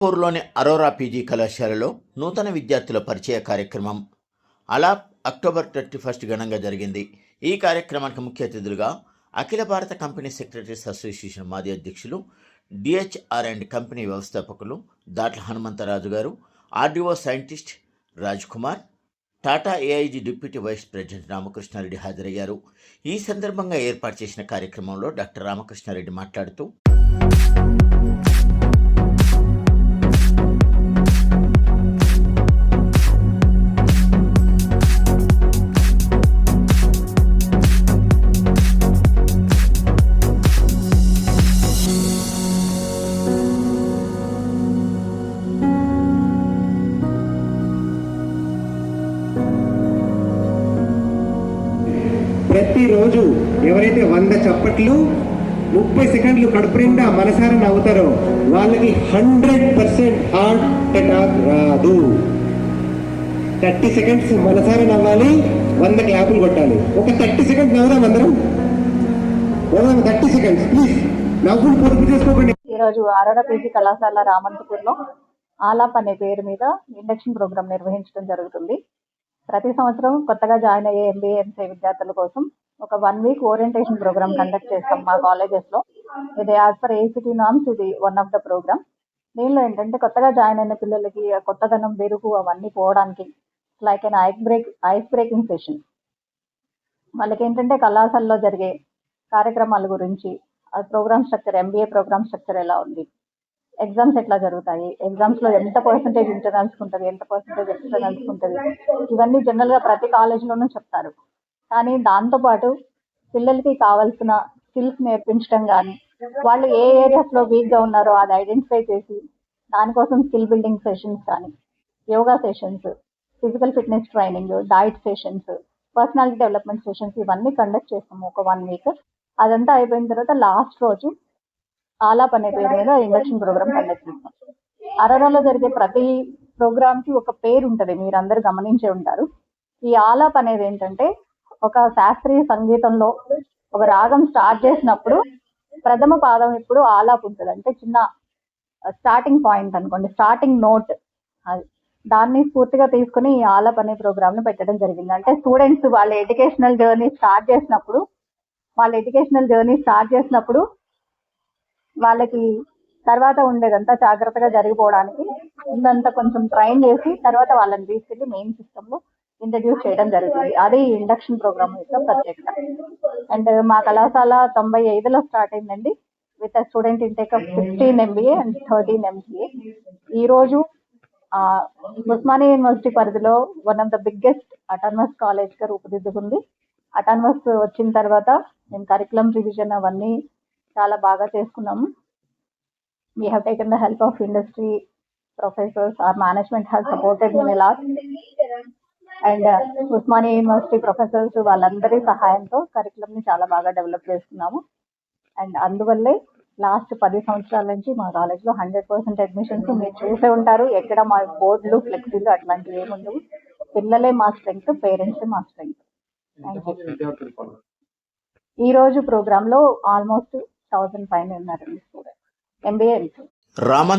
పూర్లోని Arora PG కళాశాలలో నూతన విద్యార్థుల పరిచయ కార్యక్రమం. అలా అక్టోబర్ థర్టీ ఫస్ట్ ఘనంగా జరిగింది. ఈ కార్యక్రమానికి ముఖ్య అతిథులుగా అఖిల భారత కంపెనీ సెక్రటరీస్ అసోసియేషన్ మాజీ అధ్యక్షులు డిహెచ్ఆర్ అండ్ కంపెనీ వ్యవస్థాపకులు Datla Hanumantharaju garu RDO scientist Raj Kumar Tata AIG deputy vice president Ramakrishna Reddy హాజరయ్యారు. ఈ సందర్భంగా ఏర్పాటు చేసిన కార్యక్రమంలో డాక్టర్ రామకృష్ణారెడ్డి మాట్లాడుతూ ప్రతిరోజు ఎవరైతే వంద చప్పట్లు ముప్పై సెకండ్లు కడుపు నిండా మనసారా నవ్వుతారో వాళ్ళకి హండ్రెడ్ పర్సెంట్ హార్ట్ అటాక్ రాదు. థర్టీ సెకండ్స్ మనసారా నవ్వాలి వంద క్లాపులు కొట్టాలి. ఒక థర్టీ సెకండ్స్ నవ్వుదాం అందరం? నవ్వుదాం థర్టీ సెకండ్స్ ప్లీజ్. నవ్వులు పొదుపు చేసుకోకండి. ఈరోజు ఆరోడ పీజీ కళాశాల రామంతపూర్లో ఆలాప్ అనే పేరు మీద ఇండక్షన్ ప్రోగ్రామ్ నిర్వహించడం జరుగుతుంది. ప్రతి సంవత్సరం కొత్తగా జాయిన్ అయ్యే ఎంబీఏ ఎంసీఏ విద్యార్థుల కోసం ఒక one week orientation program conduct చేస్తాం మా కాలేజెస్లో. ఇది యాజ్ పర్ ఏసీటీ నామ్స్ ఇది వన్ ఆఫ్ ద ప్రోగ్రామ్ దీనిలో ఏంటంటే కొత్తగా జాయిన్ అయిన పిల్లలకి కొత్తదనం బెరుగు అవన్నీ పోవడానికి like an ice break ice breaking session వాళ్ళకి ఏంటంటే కళాశాలలో జరిగే కార్యక్రమాల గురించి ఆ program structure MBA program structure ఎలా ఉంది? ఎగ్జామ్స్ ఎట్లా జరుగుతాయి? ఎగ్జామ్స్లో ఎంత పర్సెంటేజ్ ఇంటర్నల్స్ ఉంటుంది ఎంత పర్సంటేజ్ ఎక్స్టర్నల్స్ ఉంటుంది? ఇవన్నీ జనరల్గా ప్రతి కాలేజీలోనూ చెప్తారు. కానీ దాంతో పాటు పిల్లలకి కావాల్సిన స్కిల్స్ నేర్పించడం కానీ వాళ్ళు ఏ ఏరియాస్లో వీక్గా ఉన్నారో అది ఐడెంటిఫై చేసి దానికోసం స్కిల్ బిల్డింగ్ సెషన్స్ కానీ yoga sessions physical fitness training diet sessions personality development sessions ఇవన్నీ కండక్ట్ చేస్తాము ఒక వన్ వీక్ అదంతా అయిపోయిన తర్వాత లాస్ట్ రోజు ఆలాప్ అనే పేరు మీద ఇండక్షన్ ప్రోగ్రామ్ కండక్ట్ చేస్తాం. అరరలో జరిగే ప్రతి ప్రోగ్రామ్కి ఒక పేరు ఉంటది మీరు అందరు గమనించే ఉంటారు. ఈ ఆలాప్ అనేది ఏంటంటే ఒక శాస్త్రీయ సంగీతంలో ఒక రాగం స్టార్ట్ చేసినప్పుడు ప్రథమ పాదం ఇప్పుడు ఆలాప్ ఉంటుంది అంటే చిన్న స్టార్టింగ్ పాయింట్ అనుకోండి స్టార్టింగ్ నోట్ అది. దాన్ని స్ఫూర్తిగా తీసుకుని ఈ ఆలాప్ అనే ప్రోగ్రామ్ని పెట్టడం జరిగింది. అంటే స్టూడెంట్స్ వాళ్ళ ఎడ్యుకేషనల్ జర్నీ స్టార్ట్ చేసినప్పుడు వాళ్ళ ఎడ్యుకేషనల్ జర్నీ స్టార్ట్ చేసినప్పుడు వాళ్ళకి తర్వాత ఉండేదంతా జాగ్రత్తగా జరిగిపోవడానికి ఉందంతా కొంచెం ట్రైన్ చేసి తర్వాత వాళ్ళని తీసుకెళ్ళి మెయిన్ సిస్టమ్లో ఇంట్రడ్యూస్ చేయడం జరుగుతుంది. అది ఇండక్షన్ ప్రోగ్రామ్ యొక్క ప్రత్యేకత. అండ్ మా కళాశాల తొంభై ఐదులో స్టార్ట్ అయిందండి. With student intake of sixteen MBA and thirteen MBA ఈ రోజు ఉస్మానియా యూనివర్సిటీ పరిధిలో one of the biggest autonomous కాలేజ్గా రూపుదిద్దుకుంది. అటానమస్ వచ్చిన తర్వాత మేము కరికులం రివిజన్ అవన్నీ చాలా బాగా చేసుకున్నాము. We have taken the help of industry professors. Our management has supported me a lot. And Osmania university professors వాళ్ళందరి సహాయంతో కరికులం ని చాలా బాగా డెవలప్ చేసుకున్నాము. అండ్ అందువల్లే లాస్ట్ పది సంవత్సరాల నుంచి మా కాలేజ్లో హండ్రెడ్ పర్సెంట్ అడ్మిషన్స్ మీరు చూసే ఉంటారు. ఎక్కడ మా బోర్డులు ఫ్లెక్సీలు అట్లాంటివి ఏమి ఉండవు. పిల్లలే మా స్ట్రెంగ్త్ పేరెంట్స్ మా స్ట్రెంగ్త్ ఈ రోజు ప్రోగ్రామ్లో ఆల్మోస్ట్ థౌసండ్ పైన ఉన్నారండి స్టూడెంట్ ఎంబీఏ రామ